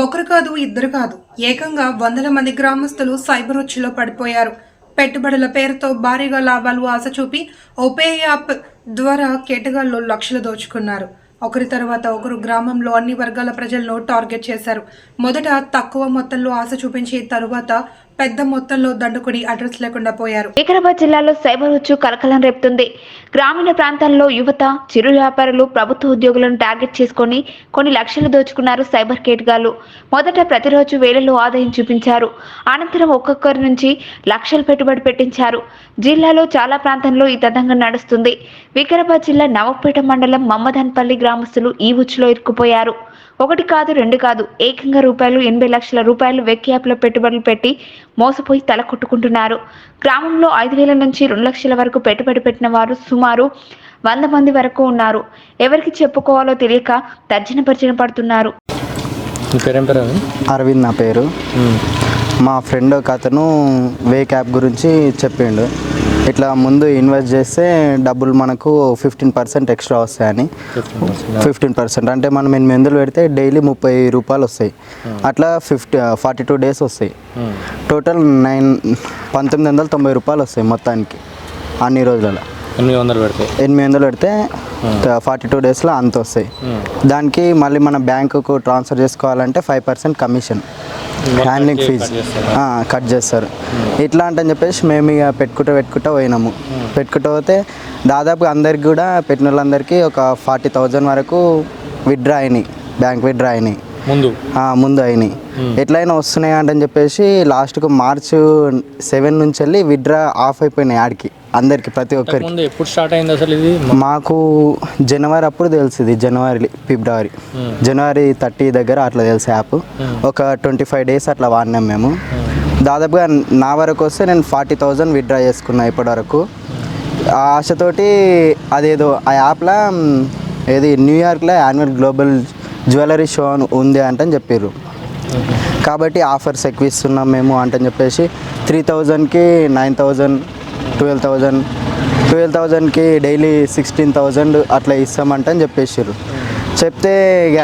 ఒకరు కాదు ఇద్దరు కాదు. ఏకంగా వందల మంది గ్రామస్తులు సైబర్ ఉచ్చులో పడిపోయారు. పెట్టుబడుల పేరుతో భారీగా లాభాలు ఆశ చూపి ఓపే యాప్ ద్వారా కేటగాళ్ళు లక్షలు దోచుకున్నారు. ఒకరి తర్వాత ఒకరు గ్రామంలో అన్ని వర్గాల ప్రజలను టార్గెట్ చేశారు. మొదట తక్కువ మొత్తంలో ఆశ చూపించి తరువాత పెద్ద మొత్తంలో దండుకుని అడ్రస్ లేకుండా పోయారు. వికారాబాద్ జిల్లాలో సైబర్ ఉచ్చు కలకలం రేపుతుంది. గ్రామీణ ప్రాంతాల్లో యువత చిరు వ్యాపారులు ప్రభుత్వ ఉద్యోగులను టార్గెట్ చేసుకొని కొన్ని లక్షలు దోచుకున్నారు సైబర్ కేటగాళ్ళు మొదట ప్రతిరోజు వేలలో ఆదాయం చూపించారు. అనంతరం ఒక్కొక్కరి నుంచి లక్షలు పెట్టుబడి పెట్టించారు. జిల్లాలో చాలా ప్రాంతంలో ఈ తతంగం నడుస్తుంది. వికారాబాద్ జిల్లా నవపేట మండలం మమ్మదన్పల్లి గ్రామస్తులు ఈ ఉచ్చులో ఇరుక్కుపోయారు. ఒకటి కాదు రెండు కాదు ఏకంగా రూపాయలు ఎనభై లక్షల రూపాయలు వెక్ యాప్లో పెట్టుబడులు పెట్టి మోసపోయి తల కొట్టుకుంటున్నారు. గ్రామంలో ఐదు వేల నుంచి రెండు లక్షల వరకు పెట్టుబడి పెట్టిన వారు సుమారు వంద మంది వరకు ఉన్నారు. ఎవరికి చెప్పుకోవాలో తెలియక తర్జన భర్జన పడుతున్నారు? అరవింద్ నా పేరు. మా ఫ్రెండ్ ఒక అతను వే క్యాప్ గురించి చెప్పిండు. ఇట్లా ముందు ఇన్వెస్ట్ చేస్తే డబ్బులు మనకు ఫిఫ్టీన్ పర్సెంట్ ఎక్స్ట్రా వస్తాయని. 15%. ఫిఫ్టీన్ పర్సెంట్ అంటే మనం ఎనిమిది వందలు పెడితే డైలీ ముప్పై రూపాయలు వస్తాయి. అట్లా ఫిఫ్టీ ఫార్టీ టూ డేస్ వస్తాయి. టోటల్ నైన్ పంతొమ్మిది వందల తొంభై రూపాయలు వస్తాయి మొత్తానికి అన్ని రోజులలో. ఎనిమిది వందలు పెడతాయి ఎనిమిది వందలు పెడితే ఫార్టీ టూ డేస్లో అంత వస్తాయి. ఉమ్. దానికి మళ్ళీ మన బ్యాంకుకు ట్రాన్స్ఫర్ చేసుకోవాలంటే five percent commission handling fees? Cut చేస్తారు. ఇట్లా అంటే చెప్పేసి మేము ఇక పెట్టుకుంటూ పెట్టుకుంటూ పోయినాము. పెట్టుకుంటూ పోతే దాదాపు అందరికి కూడా పెట్టిన వాళ్ళందరికీ ఒక ఫార్టీ థౌజండ్ వరకు విత్డ్రా అయినాయి. బ్యాంక్ విత్డ్రా అయినాయి. ముందు? ముందు అయినాయి. ఎట్లయినా వస్తున్నాయి అంటని చెప్పేసి లాస్ట్కు మార్చ్ సెవెన్ నుంచి వెళ్ళి విత్డ్రా ఆఫ్ అయిపోయినాయి ఆడికి అందరికి ప్రతి ఒక్కరికి. ఎప్పుడు స్టార్ట్ అయింది అసలు ఇది? మాకు జనవరి అప్పుడు తెలిసింది జనవరి ఫిబ్రవరి. జనవరి థర్టీ దగ్గర అట్లా తెలిసి యాప్. ఒక ట్వంటీ ఫైవ్ డేస్ అట్లా వాడినాం మేము. దాదాపుగా నా వరకు వస్తే నేను ఫార్టీ థౌజండ్ విత్డ్రా చేసుకున్నా ఇప్పటివరకు. ఆ ఆశతోటి అదేదో ఆ యాప్లో ఏది న్యూయార్క్లో యాన్యువల్ గ్లోబల్ జ్యువెలరీ షో ఉంది అంటని చెప్పారు కాబట్టి ఆఫర్స్ ఎక్కువ ఇస్తున్నాం మేము అంటని చెప్పేసి త్రీ థౌజండ్కి nine thousand twelve thousand twelve థౌజండ్కి డైలీ సిక్స్టీన్ థౌజండ్ అట్లా ఇస్తామంటని చెప్పేసారు చెప్తే ఇక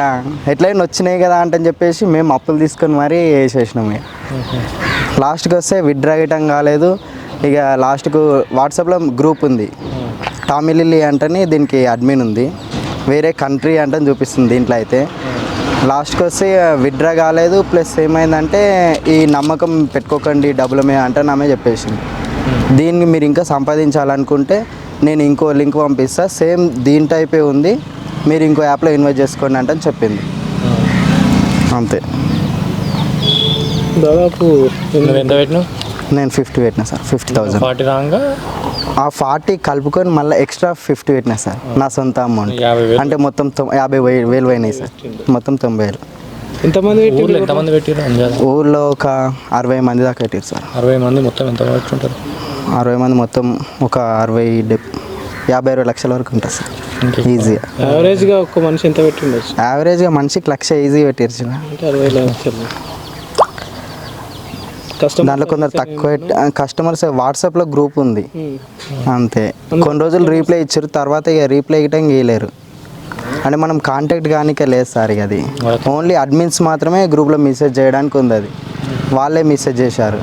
ఎట్లయినా వచ్చినాయి కదా అంటని చెప్పేసి మేము అప్పులు తీసుకొని మరీ వేసేసినాం ఇక లాస్ట్కి వస్తే విత్డ్రా అయ్యటం కాలేదు. ఇక లాస్ట్కు వాట్సాప్లో గ్రూప్ ఉంది. టామిలిల్లీ అంటని దీనికి అడ్మిన్ ఉంది. వేరే కంట్రీ అంటని చూపిస్తుంది దీంట్లో అయితే. లాస్ట్కి వస్తే విత్డ్రా కాలేదు ప్లస్ ఏమైందంటే ఈ నమ్మకం పెట్టుకోకండి డబ్బుల మీద అంటే ఆమె చెప్పేసింది. దీన్ని మీరు ఇంకా సంపాదించాలనుకుంటే నేను ఇంకో లింక్ పంపిస్తా. సేమ్ దీని టైపే ఉంది మీరు ఇంకో యాప్లో ఇన్వెస్ట్ చేసుకోండి అంటే చెప్పింది. అంతే. దాదాపు నేను ఫిఫ్టీ పెట్టినా సార్ ఫిఫ్టీ ఫార్టీ రాగా ఆ ఫార్టీ కలుపుకొని మళ్ళీ ఎక్స్ట్రా ఫిఫ్టీ పెట్టినా సార్. నా సొంత అమౌంట్. అంటే మొత్తం తొం- యాభై వేలు పోయినాయి సార్. మొత్తం తొంభై వేలు. ఎంతమంది ఊర్లో ఎంతమంది పెట్టారు ఊర్లో ఒక అరవై మంది దాకా పెట్టారు సార్. అరవై మంది మొత్తం ఎంత పెట్టుకుంటారు అరవై మంది మొత్తం ఒక అరవై యాభై అరవై లక్షల వరకు ఉంటుంది సార్. ఈజీగా యావరేజ్గా ఒక్క మనిషి ఎంత పెట్టి ఉండొచ్చు యావరేజ్గా మనిషికి లక్ష ఈజీ పెట్టారు సార్ అంటే అరవై లక్షలు. దాంట్లో కొందరు తక్కువ కస్టమర్స్ వాట్సాప్లో గ్రూప్ ఉంది. అంతే. కొన్ని రోజులు రీప్లై ఇచ్చారు తర్వాత ఇక రీప్లై ఇవ్వటం ఇవ్వలేరు అంటే మనం కాంటాక్ట్ కానికే లేదు సార్ ఇక అది. ఓన్లీ అడ్మిన్స్ మాత్రమే గ్రూప్లో మెసేజ్ చేయడానికి ఉంది అది. వాళ్ళే మెసేజ్ చేశారు.